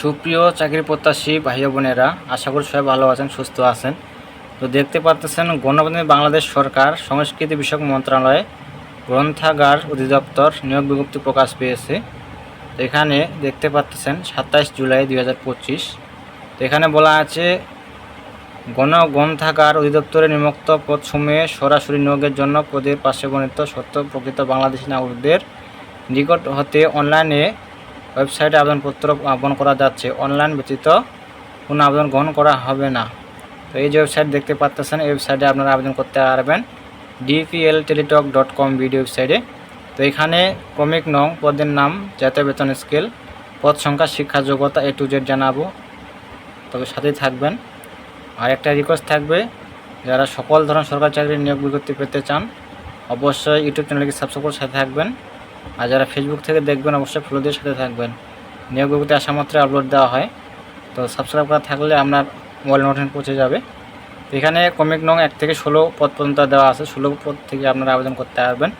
সুপ্রিয় চাকরি প্রত্যাশী ভাই বোনেরা, আশা করি সবাই ভালো আছেন, সুস্থ আছেন। তো দেখতে পাচ্ছেন গণপ্রতিনিধি বাংলাদেশ সরকার সংস্কৃতি বিষয়ক মন্ত্রণালয় গ্রন্থাগার অধিদপ্তর নিয়োগ বিজ্ঞপ্তি প্রকাশ পেয়েছে। এখানে দেখতে পাচ্ছেন সাতাইশ জুলাই দুই হাজার পঁচিশ। তো এখানে বলা আছে, গণ গ্রন্থাগার অধিদপ্তরে নিযুক্ত পদসমূহে সরাসরি নিয়োগের জন্য পদের পাশে বর্ণিত সত্য প্রকৃত বাংলাদেশি নাগরিকদের নিকট হতে অনলাইনে ওয়েবসাইটে আবেদনপত্র আহ্বান করা যাচ্ছে। অনলাইন ব্যতীত কোনো আবেদন গ্রহণ করা হবে না। তো এই যে ওয়েবসাইট দেখতে পাচ্ছেন এই ওয়েবসাইটে আপনারা আবেদন করতে পারবেন। DPL Teletalk dot com video ওয়েবসাইটে। তো এখানে ক্রমিক নং পদের নাম, জাতীয় বেতন স্কেল, পদ সংখ্যা, শিক্ষা যোগ্যতা এ টু জেড জানাব। তবে সাথেই থাকবেন। আর একটা রিকোয়েস্ট থাকবে, যারা সকল ধরনের সরকারি চাকরির নিয়োগ বিজ্ঞপ্তি পেতে চান, অবশ্যই ইউটিউব চ্যানেলকে সাবস্ক্রাইব করে সাথে থাকবেন। আর যারা ফেসবুক থেকে দেখবেন, অবশ্যই ফলো দিয়ে সাথে থাকবেন। নিয়োগ বিজ্ঞপ্তি আসা মাত্রই আপলোড দেওয়া হয়। তো সাবস্ক্রাইব করা থাকলে আপনার মোবাইল নোটিফিকেশন পৌঁছে যাবে। তো এখানে কমিক নং এক থেকে ষোলো পদ পর্যন্ত দেওয়া আছে। ষোলো পদ থেকে আপনারা আবেদন করতে পারবেন।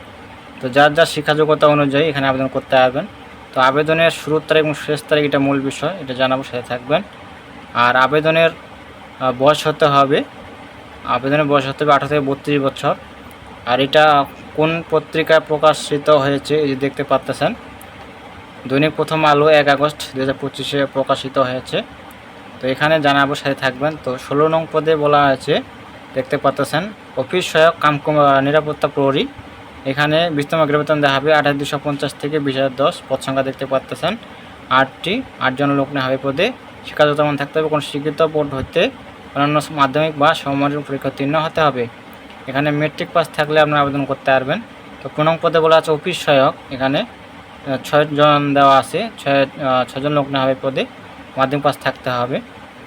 তো যার যার শিক্ষা যোগ্যতা অনুযায়ী এখানে আবেদন করতে পারবেন। তো আবেদনের শুরুর তারিখ এবং শেষ তারিখ এটা মূল বিষয়, এটা জানাব, সাথে থাকবেন। আর আবেদনের বয়স হতে হবে, আবেদনের বয়স হতে হবে আঠারো থেকে বত্রিশ বছর। আর এটা কোন পত্রিকায় প্রকাশিত হয়েছে, এই যে দেখতে পাচ্তেছেন। দৈনিক প্রথম আলো এক আগস্ট দু হাজার পঁচিশে প্রকাশিত হয়েছে। তো এখানে জানাব, সাথে থাকবেন। তো ষোলো নং পদে বলা হয়েছে, দেখতে পাচ্তেছেন, অফিস সহায়ক কাম নিরাপত্তা প্রহরী। এখানে বিস্তম বেতন দেওয়া হবে আঠাশ দুশো পঞ্চাশ থেকে বিশ হাজার দশ, পদ সংখ্যা দেখতে পাচ্তেছেন। আটটি, আটজন লোক নেওয়া হবে পদে। শিক্ষাগত মান থাকতে হবে, কোনো শিক্ষিত বোর্ড হতে অন্যান্য মাধ্যমিক বা সমমানের পরীক্ষা উত্তীর্ণ হতে হবে। এখানে মেট্রিক পাস থাকলে আপনারা আবেদন করতে পারবেন। তো প্রণং পদে বলা আছে অফিস সহায়ক, এখানে ছয়জন দেওয়া আছে, ছয় ছজন লোক নেওয়া হবে পদে, মাধ্যমিক পাস থাকতে হবে।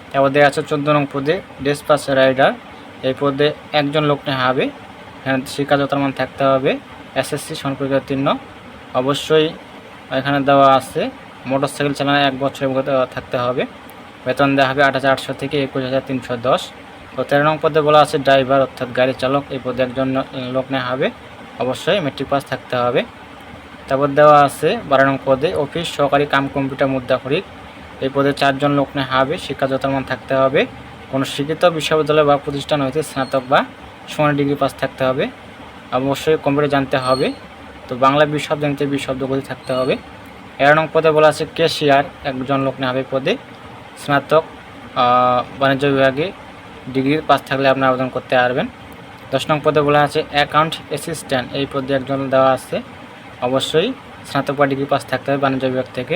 তারপর দেওয়া আছে চোদ্দ নং পদে ডেস পাস রাইডার এই পদে একজন লোক নেওয়া হবে। এখানে শিক্ষাগত মান থাকতে হবে এসএসসি সম্পর্কে উত্তীর্ণ অবশ্যই এখানে দেওয়া আছে মোটর সাইকেল চালানো এক বছর অভিজ্ঞতা থাকতে হবে। বেতন দেওয়া হবে আট হাজার আটশো থেকে একুশ হাজার তিনশো দশ। তো তেরো নং পদে বলা আছে, ড্রাইভার অর্থাৎ গাড়ি চালক এই পদে একজন লোক নেওয়া হবে। অবশ্যই মেট্রিক পাস থাকতে হবে। তারপর দেওয়া আছে, বারো নং পদে, অফিস, সহকারী কাম, কম্পিউটার মুদ্রাখরিক এই পদে চারজন লোক নেওয়া হবে শিক্ষাগত মান থাকতে হবে। কোনো শিক্ষিত বিশ্ববিদ্যালয় বা প্রতিষ্ঠান হইতে স্নাতক বা সমান ডিগ্রি পাস থাকতে হবে। অবশ্যই কম্পিউটার জানতে হবে। তো বাংলা বিশ শব্দ নিতে বিশ শব্দগুলি থাকতে হবে। এগারো নং পদে বলা আছে, কেশিয়ার, একজন লোক নেওয়া হবে পদে। স্নাতক বাণিজ্য বিভাগে ডিগ্রি পাস থাকলে আপনি আবেদন করতে পারবেন। দশ নং পদে বলা আছে, অ্যাকাউন্ট অ্যাসিস্ট্যান্ট। এই পদে একজন দেওয়া আছে। অবশ্যই স্নাতক বা ডিগ্রি পাস থাকতে হবে বাণিজ্য বিভাগ থেকে।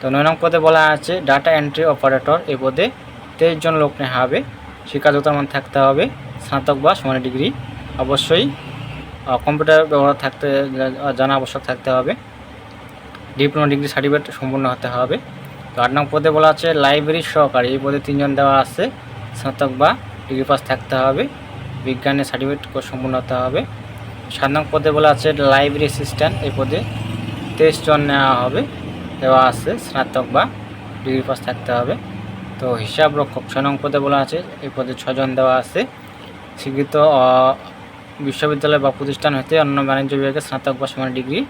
তো নয় নং পদে বলা আছে, ডাটা এন্ট্রি অপারেটর। এই পদে তেইশ জন লোক নেওয়া হবে। শিক্ষাগত মান থাকতে হবে স্নাতক বা সমান ডিগ্রি। অবশ্যই কম্পিউটার ব্যবহার থাকতে জানা আবশ্যক থাকতে হবে। ডিপ্লোমা, ডিগ্রি সার্টিফিকেট সম্পূর্ণ হতে হবে। তো আট নং পদে বলা আছে, লাইব্রেরি সহকারী। এই পদে তিনজন দেওয়া আছে। স্নাতক বা ডিগ্রি পাস থাকতে হবে। বিজ্ঞানের সার্টিফিকেট সম্পূর্ণ হতে হবে। সাত নং পদে বলা আছে লাইব্রেরি অ্যাসিস্ট্যান্ট এই পদে তেইশ জন নেওয়া হবে। দেওয়া আছে স্নাতক বা ডিগ্রি পাস থাকতে হবে। তো হিসাব রক্ষক ছয় নং পদে বলা আছে, এই পদে ছজন দেওয়া আছে। স্বীকৃত বিশ্ববিদ্যালয় বা প্রতিষ্ঠান হতে অন্য বাণিজ্য বিভাগে স্নাতক বা সমান ডিগ্রি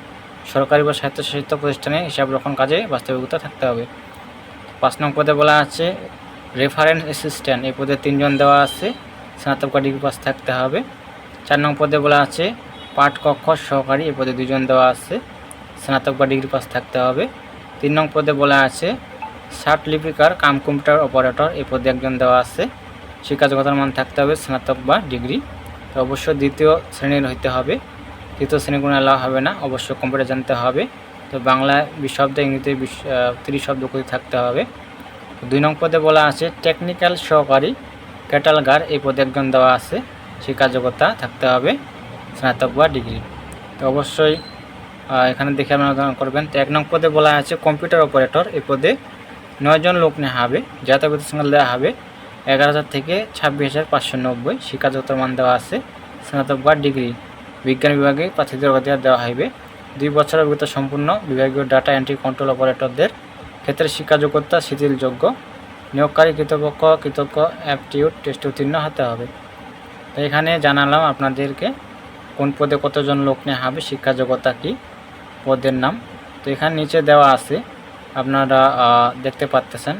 সরকারি বা স্বায়ত্তশাসিত প্রতিষ্ঠানে হিসাব রক্ষণ কাজে বাস্তবিকতা থাকতে হবে। পাঁচ নং পদে বলা আছে রেফারেন্স অ্যাসিস্ট্যান্ট এই পদে তিনজন দেওয়া আছে। স্নাতক বা ডিগ্রি পাস থাকতে হবে। চার নং পদে বলা আছে, পাঠ কক্ষ সহকারী, এই পদে দুজন দেওয়া আছে। স্নাতক বা ডিগ্রি পাস থাকতে হবে। তিন নং পদে বলা আছে, ষাট লিপিকার কাম কম্পিউটার অপারেটর, এই পদে একজন দেওয়া আছে। শিক্ষাযোগ্যতার মান থাকতে হবে স্নাতক বা ডিগ্রি তো অবশ্য দ্বিতীয় শ্রেণির হইতে হবে। তৃতীয় শ্রেণি কোনো এলাও হবে না, অবশ্যই কম্পিউটার জানতে হবে। তো বাংলা বিশ শব্দ, ইংরেজিতে বিশ তিরিশ শব্দ করে থাকতে হবে। দুই নং পদে বলা আছে, টেকনিক্যাল সহকারী ক্যাটালগার এই পদে একজন দেওয়া আছে। শিক্ষাযোগ্যতা থাকতে হবে স্নাতক বা ডিগ্রি। তো অবশ্যই এখানে দেখে আপনারা করবেন। তো এক নং পদে বলা আছে, কম্পিউটার অপারেটর এই পদে নয়জন লোক নেওয়া হবে জাতীয় সংখ্যা দেওয়া হবে। এগারো হাজার থেকে ছাব্বিশ হাজার পাঁচশো নব্বই শিক্ষাযোগ্যতার মান দেওয়া আছে, স্নাতক বা ডিগ্রি। বিজ্ঞান বিভাগে প্রার্থীদের দেওয়া হবে দুই বছরের অভিজ্ঞতা সম্পূর্ণ বিভাগীয় ডাটা এন্ট্রি কন্ট্রোল অপারেটরদের ক্ষেত্রে শিক্ষাযোগ্যতা, শিথিলযোগ্য, নিয়োগকারী কৃতপক্ষ, কৃতজ্ঞ অ্যাপটিউড টেস্ট উত্তীর্ণ হতে হবে। তো এখানে জানালাম আপনাদেরকে কোন পদে কতজন লোক নেওয়া হবে, শিক্ষাযোগ্যতা কী, পদের নাম। তো এখানে নিচে দেওয়া আছে, আপনারা দেখতে পাচ্তেছেন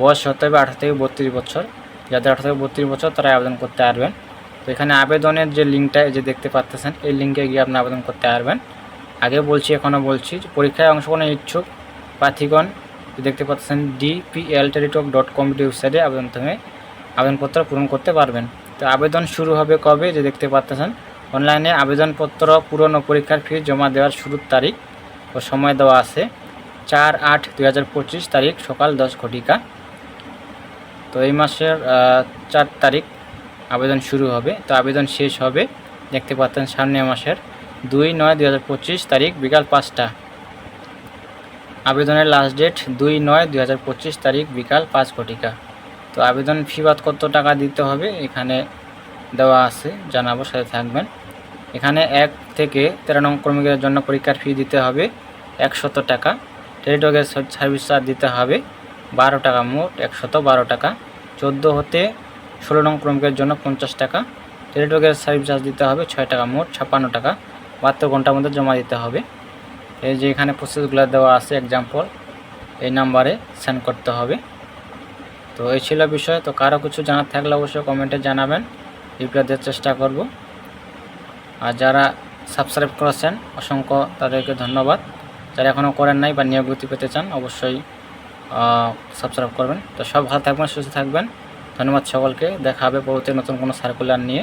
বয়স হতে হবে আঠারো থেকে বত্রিশ বছর। যাদের আঠারো থেকে বত্রিশ বছর, তারা আবেদন করতে পারবেন। তো এখানে আবেদনের যে লিঙ্কটা যে দেখতে পাচ্তেছেন এই লিঙ্কে গিয়ে আপনি আবেদন করতে পারবেন। আগে বলছি, এখনও বলছি, পরীক্ষায় অংশগ্রহণের ইচ্ছুক প্রার্থীগণ দেখতে পাচ্ছেন ডিপিএল টেলিটক ডট কম ওয়েবসাইটে আবেদন থেকে আবেদনপত্র পূরণ করতে পারবেন। তো আবেদন শুরু হবে কবে? যে দেখতে পাচ্তেছেন অনলাইনে আবেদনপত্র পূরণ ও পরীক্ষার ফি জমা দেওয়ার শুরুর তারিখ ও সময় দেওয়া আছে চার আট দুই তারিখ সকাল দশ ঘটিকা। তো এই মাসের চার তারিখ আবেদন শুরু হবে। তো আবেদন শেষ হবে, দেখতে পাচ্ছেন সামনে মাসের দুই নয় দুই তারিখ বিকাল পাঁচটা। আবেদনের লাস্ট ডেট দুই নয় দুই হাজার পঁচিশ তারিখ বিকাল পাঁচ ঘটিকা। তো আবেদন ফি বাদ কত টাকা দিতে হবে এখানে দেওয়া আছে, জানাব, সাথে থাকবেন। এখানে এক থেকে তেরো নং কর্মীদের জন্য পরীক্ষার ফি দিতে হবে একশত টাকা। টেলিটকের সার্ভিস চার্জ দিতে হবে বারো টাকা, মোট একশত বারো টাকা। চোদ্দ হতে ষোলো নং ক্রমিকের জন্য পঞ্চাশ টাকা। টেলিটকের সার্ভিস চার্জ দিতে হবে ছয় টাকা, মোট ছাপ্পান্ন টাকা। বাহাত্তর ঘণ্টার মধ্যে জমা দিতে হবে। এই যে এখানে প্রসেসগুলো দেওয়া আছে এক্সাম্পল এই নাম্বারে সেন্ড করতে হবে। তো এই ছিল বিষয়। তো কারও কিছু জানার থাকলে অবশ্যই কমেন্টে জানাবেন। রিপ্লাই দেওয়ার চেষ্টা করব। আর যারা সাবস্ক্রাইব করেছেন, অসংখ্য তাদেরকে ধন্যবাদ। যারা এখনও করেন নাই বা নিয়োগ গতি পেতে চান, অবশ্যই সাবস্ক্রাইব করবেন। তো সব ভালো থাকবেন, সুস্থ থাকবেন। ধন্যবাদ সকলকে। দেখা হবে পরবর্তী নতুন কোনো সার্কুলার নিয়ে।